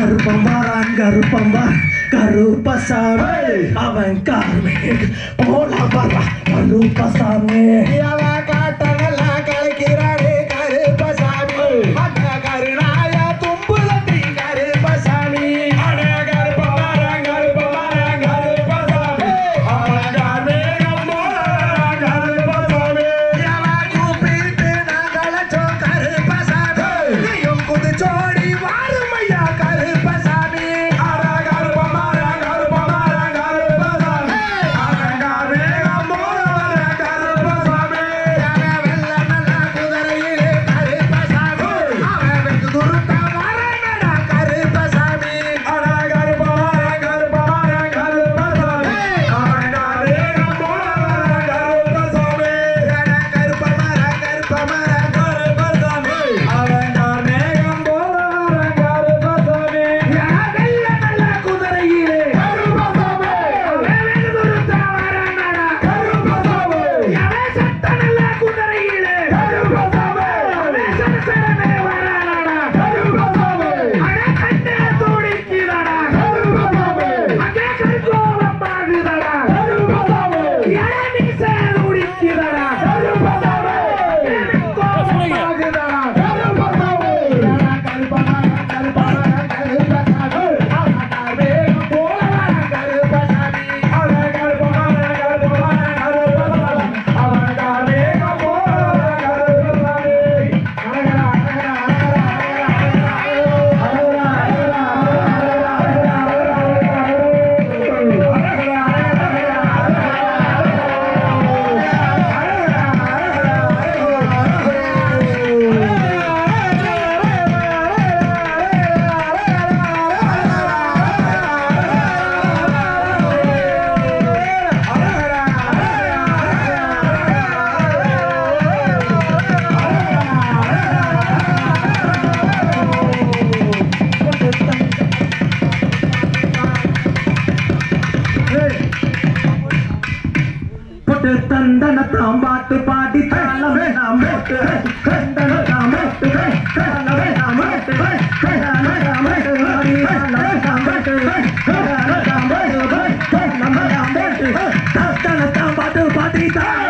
கருப்பம்பாரான் கருப்பம்பார் கருப்பசாமி அவன் கார்மே போலாம் பாரா கருப்பசாமி காட்ட போட்டு தந்தன தாம்பாட்டு பாடி தாளமே நாம் போட்டு தந்தன தாம்போட்டு தாளமே நாம் போட்டு தாளமே நாம் போட்டு தாளமே நாம் போட்டு தாளமே நாம் போட்டு தாளமே நாம் போட்டு தந்தன பாடி தாளமே